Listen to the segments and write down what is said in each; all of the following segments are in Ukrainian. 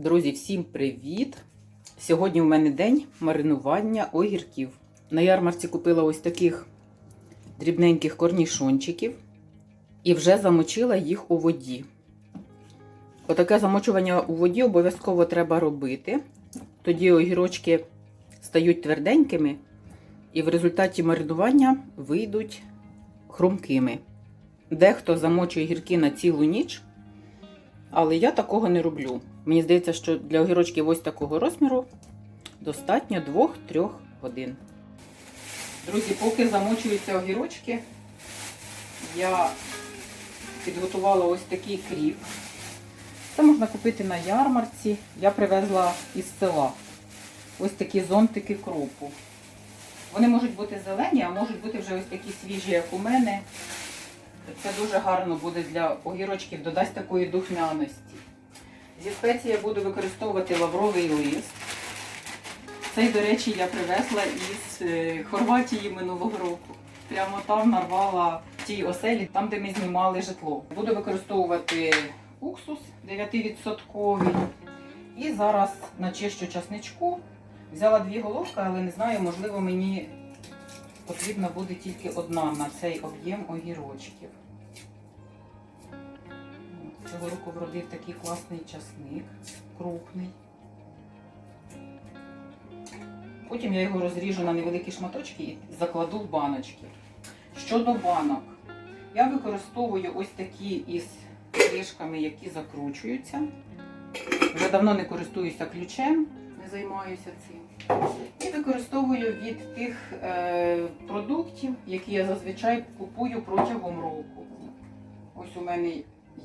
Друзі, всім привіт! Сьогодні у мене день маринування огірків. На ярмарці купила ось таких дрібненьких корнішончиків і вже замочила їх у воді. Отаке замочування у воді обов'язково треба робити. Тоді огірочки стають тверденькими і в результаті маринування вийдуть хрумкими. Дехто замочує гірки на цілу ніч, але я такого не роблю. Мені здається, що для огірочків ось такого розміру достатньо 2-3 годин. Друзі, поки замочуються огірочки, я підготувала ось такий кріп. Це можна купити на ярмарці. Я привезла із села ось такі зонтики кропу. Вони можуть бути зелені, а можуть бути вже ось такі свіжі, як у мене. Це дуже гарно буде для огірочків, додасть такої духмяності. Зі спеції я буду використовувати лавровий лист. Цей, до речі, я привезла із е, Хорватії минулого року. Прямо там нарвала в тій оселі, там, де ми знімали житло. Буду використовувати уксус 9%. І зараз начищу часничку. Взяла дві головки, але не знаю, можливо, мені потрібна буде тільки одна на цей об'єм огірочків. Цього року вродив такий класний часник, крупний. Потім я його розріжу на невеликі шматочки і закладу в баночки. Щодо банок, я використовую ось такі із кришками, які закручуються. Вже давно не користуюся ключем, не займаюся цим. Використовую від тих е, продуктів, які я зазвичай купую протягом року. Ось у мене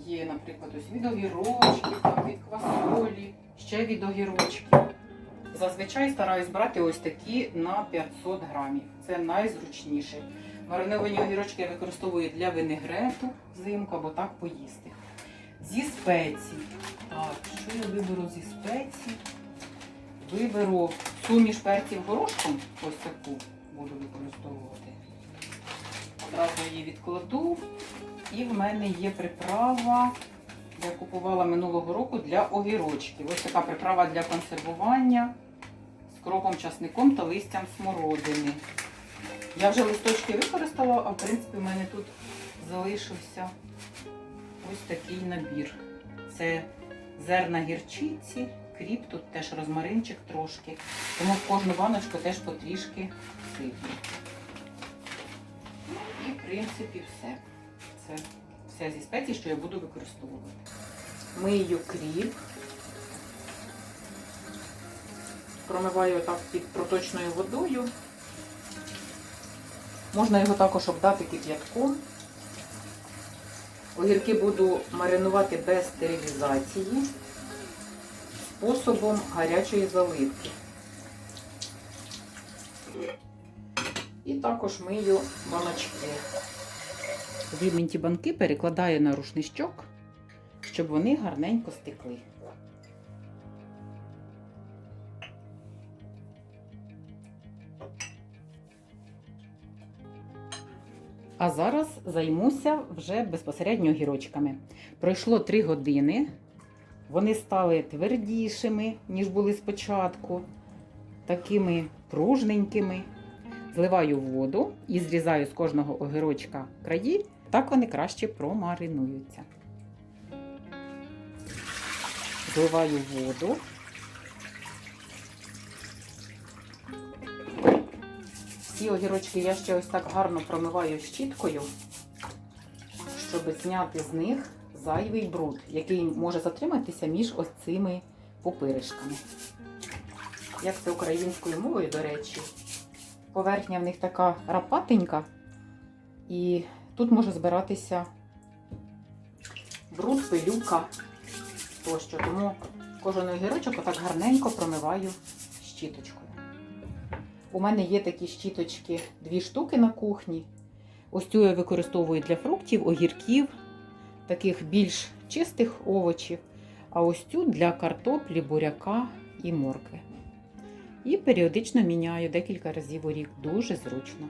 є, наприклад, ось від огірочків, там, від квасолі, ще від огірочків. Зазвичай стараюсь брати ось такі на 500 грамів. Це найзручніше. Мариновані огірочки я використовую для винегрету взимку або так поїсти. Зі спецій. Так, що я виберу зі спецій? Виберу суміш перців горошком, ось таку буду використовувати. Одразу її відкладу. І в мене є приправа, я купувала минулого року для огірочків. Ось така приправа для консервування з кропом, часником та листям смородини. Я вже листочки використала, а в принципі в мене тут залишився ось такий набір. Це зерна гірчиці, кріп, тут теж розмаринчик трошки. Тому в кожну баночку теж потрішки сипну. Ну і в принципі все. Це все зі спецій, що я буду використовувати. Мию кріп. Промиваю так під проточною водою. Можна його також обдати кип'ятком. Огірки буду маринувати без стерилізації способом гарячої заливки. І також мию баночки. Вимінь ті банки перекладаю на рушничок, щоб вони гарненько стекли. А зараз займуся вже безпосередньо огірочками. Пройшло 3 години. Вони стали твердішими, ніж були спочатку, такими пружненькими. Зливаю воду і зрізаю з кожного огірочка краї, так вони краще промаринуються. Зливаю воду. Ці огірочки я ще ось так гарно промиваю щіткою, щоб зняти з них зайвий бруд, який може затриматися між ось цими пупиришками. Як це українською мовою, до речі, поверхня в них така рапатенька, і тут може збиратися бруд, пилюка тощо. Тому кожен огірочок отак гарненько промиваю щіточкою. У мене є такі щіточки, дві штуки на кухні. Ось цю я використовую для фруктів, огірків, таких більш чистих овочів. А ось цю для картоплі, буряка і моркви. І періодично міняю декілька разів у рік. Дуже зручно.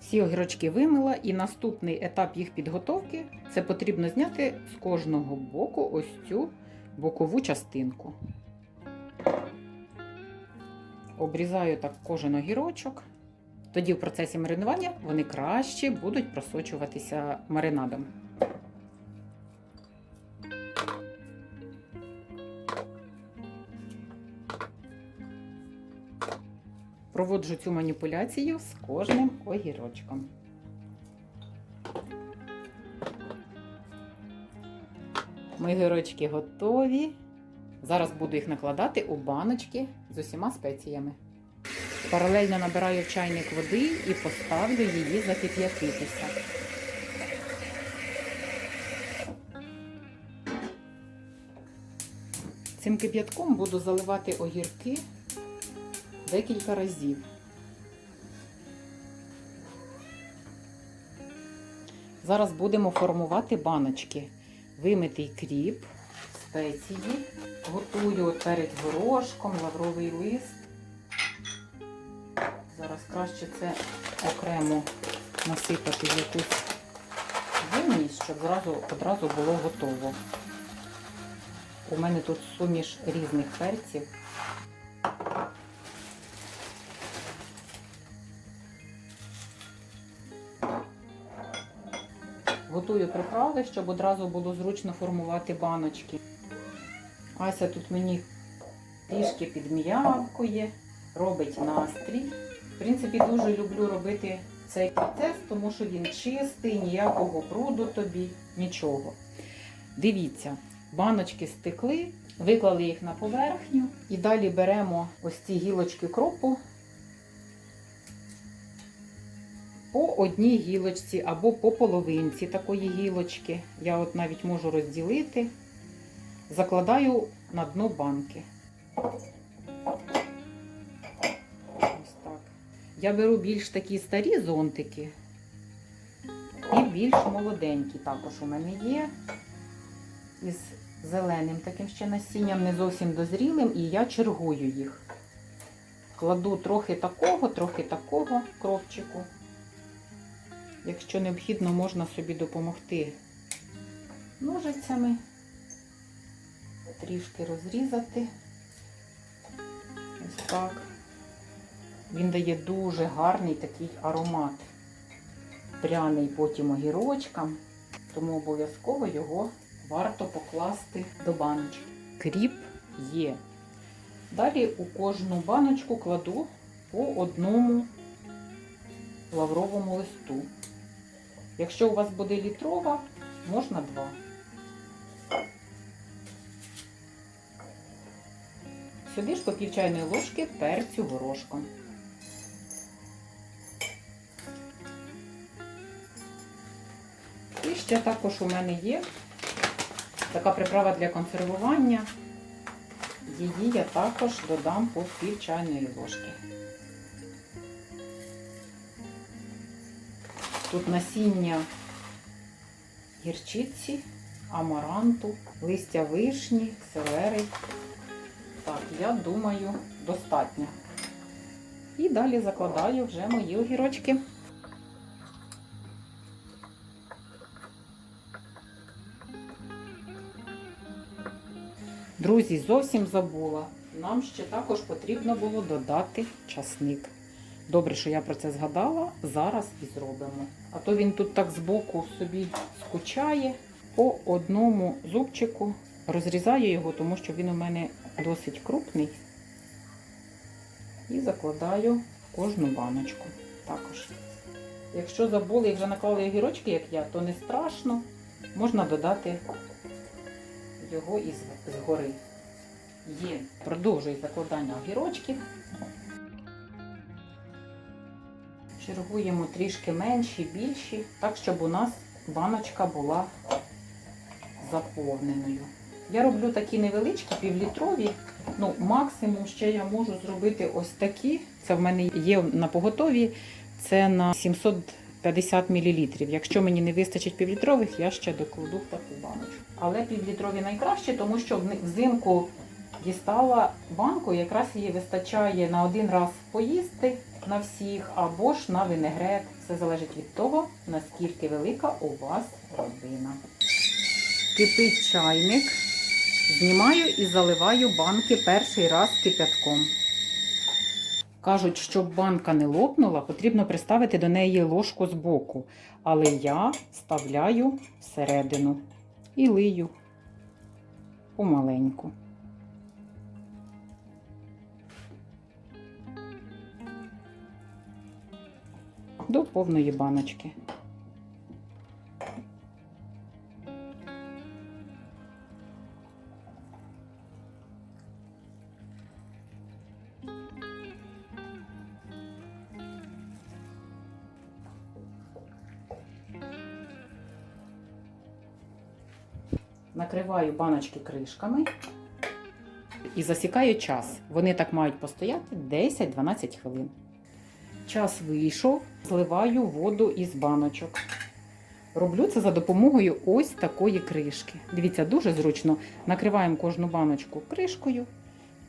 Всі огірочки вимила, і наступний етап їх підготовки це потрібно зняти з кожного боку ось цю бокову частинку. Обрізаю так кожен огірочок. Тоді в процесі маринування вони краще будуть просочуватися маринадом. Проводжу цю маніпуляцію з кожним огірочком. Мої огірочки готові. Зараз буду їх накладати у баночки з усіма спеціями. Паралельно набираю в чайник води і поставлю її закип'ятитися. Цим кип'ятком буду заливати огірки декілька разів. Зараз будемо формувати баночки. Вимитий кріп, спеції. Готую перед горошком, лавровий лист. Зараз краще це окремо насипати в якусь ємність, щоб зразу, одразу було готово. У мене тут суміш різних перців. Готую приправи, щоб одразу було зручно формувати баночки. Ася тут мені трішки підм'явкує, робить настрій. В принципі, дуже люблю робити цей процес, тому що він чистий, ніякого бруду тобі, нічого. Дивіться, баночки стекли, виклали їх на поверхню і далі беремо ось ці гілочки кропу по одній гілочці або по половинці такої гілочки. Я от навіть можу розділити, закладаю на дно банки. Я беру більш такі старі зонтики і більш молоденькі також у мене є. Із зеленим таким ще насінням, не зовсім дозрілим, і я чергую їх. Кладу трохи такого, трохи такого кропчику. Якщо необхідно, можна собі допомогти ножицями, трішки розрізати. Ось так. Він дає дуже гарний такий аромат, пряний потім огірочкам, тому обов'язково його варто покласти до баночки. Кріп є. Далі у кожну баночку кладу по одному лавровому листу. Якщо у вас буде літрова, можна два. Сюди ж по пів ложки перцю горошком. Ще також у мене є така приправа для консервування. Її я також додам по пів чайної ложки. Тут насіння гірчиці, амаранту, листя вишні, селери. Так, я думаю, достатньо. І далі закладаю вже мої огірочки. Друзі, зовсім забула. Нам ще також потрібно було додати часник. Добре, що я про це згадала, зараз і зробимо. А то він тут так збоку собі скучає. По одному зубчику розрізаю його, тому що він у мене досить крупний. І закладаю в кожну баночку також. Якщо забули і вже наклали огірочки, як я, то не страшно. Можна додати його із згори. Є. Продовжую закладання огірочків. Чергуємо трішки менші, більші, так, щоб у нас баночка була заповненою. Я роблю такі невеличкі, півлітрові. Ну, максимум ще я можу зробити ось такі. Це в мене є на поготові. Це на 750 мл. Якщо мені не вистачить півлітрових, я ще докладу в таку баночку. Але півлітрові найкраще, тому що взимку дістала банку, якраз її вистачає на один раз поїсти на всіх, або ж на винегрет. Все залежить від того, наскільки велика у вас родина. Кипить чайник. Знімаю і заливаю банки перший раз кипятком. Кажуть, щоб банка не лопнула, потрібно приставити до неї ложку з боку. Але я вставляю всередину і лию помаленьку. До повної баночки. Накриваю баночки кришками і засікаю час. Вони так мають постояти 10-12 хвилин. Час вийшов, зливаю воду із баночок. Роблю це за допомогою ось такої кришки. Дивіться, дуже зручно. Накриваємо кожну баночку кришкою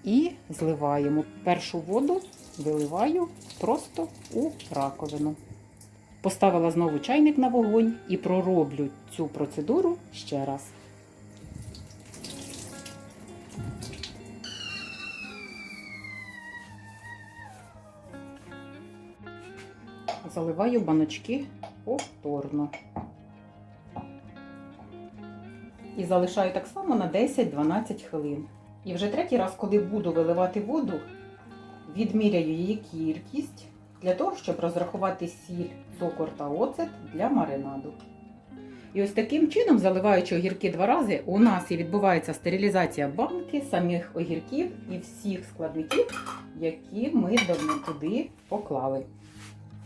і зливаємо. Першу воду виливаю просто у раковину. Поставила знову чайник на вогонь і пророблю цю процедуру ще раз. Заливаю баночки повторно. І залишаю так само на 10-12 хвилин. І вже третій раз, коли буду виливати воду, відміряю її кількість для того, щоб розрахувати сіль, цукор та оцет для маринаду. І ось таким чином, заливаючи огірки два рази, у нас і відбувається стерилізація банки, самих огірків і всіх складників, які ми туди поклали.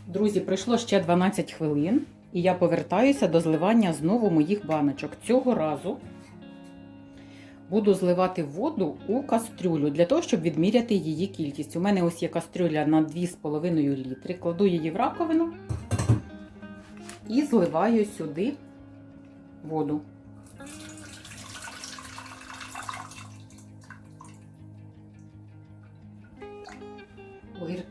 Друзі, пройшло ще 12 хвилин, і я повертаюся до зливання знову моїх баночок. Цього разу буду зливати воду у кастрюлю для того, щоб відміряти її кількість. У мене ось є кастрюля на 2,5 літри. Кладу її в раковину і зливаю сюди воду.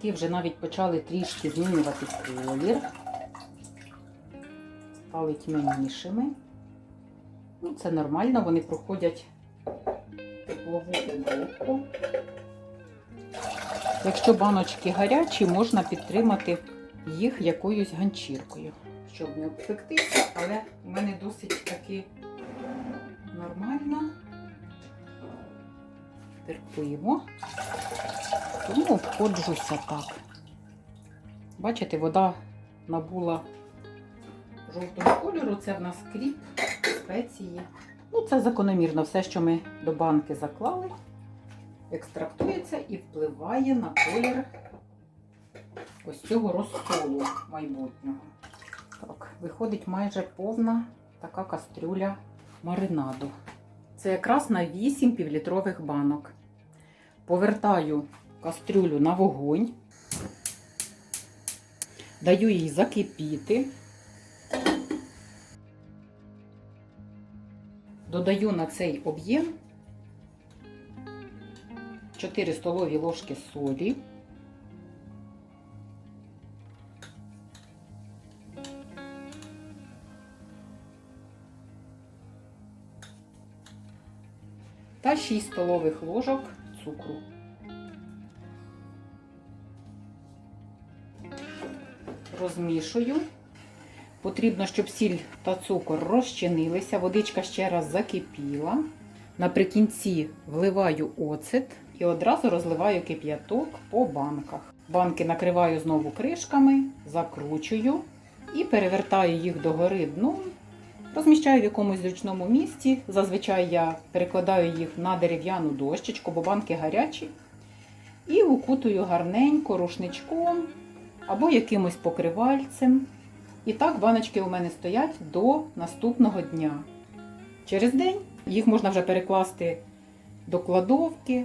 Огірки вже навіть почали трішки змінювати колір, стали тьмянішими. Ну, це нормально, вони проходять теплову обробку. Якщо баночки гарячі, можна підтримати їх якоюсь ганчіркою, щоб не обпектися, але в мене досить таки нормально. Терпимо. Тому обходжуся так. Бачите, вода набула жовтого кольору, це в нас кріп, спеції. Ну, це закономірно. Все, що ми до банки заклали, екстрактується і впливає на колір ось цього розсолу майбутнього. Так, виходить майже повна така кастрюля маринаду. Це якраз на 8 півлітрових банок. Повертаю кастрюлю на вогонь, даю їй закипіти, додаю на цей об'єм 4 столові ложки солі. Та 6 столових ложок цукру. Розмішую. Потрібно, щоб сіль та цукор розчинилися, водичка ще раз закипіла. Наприкінці вливаю оцет і одразу розливаю кип'яток по банках. Банки накриваю знову кришками, закручую і перевертаю їх догори дном. Розміщаю в якомусь зручному місці. Зазвичай я перекладаю їх на дерев'яну дощечку, бо банки гарячі. І укутую гарненько рушничком або якимось покривальцем. І так баночки у мене стоять до наступного дня. Через день їх можна вже перекласти до кладовки,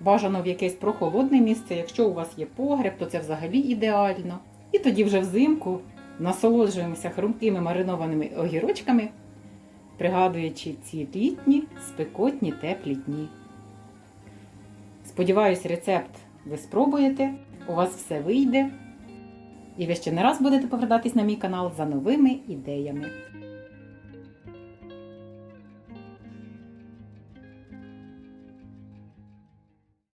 бажано в якесь прохолодне місце. Якщо у вас є погреб, то це взагалі ідеально. І тоді вже взимку насолоджуємося хрумкими маринованими огірочками, пригадуючи ці літні, спекотні теплі дні. Сподіваюсь, рецепт ви спробуєте, у вас все вийде. І ви ще не раз будете повертатись на мій канал за новими ідеями.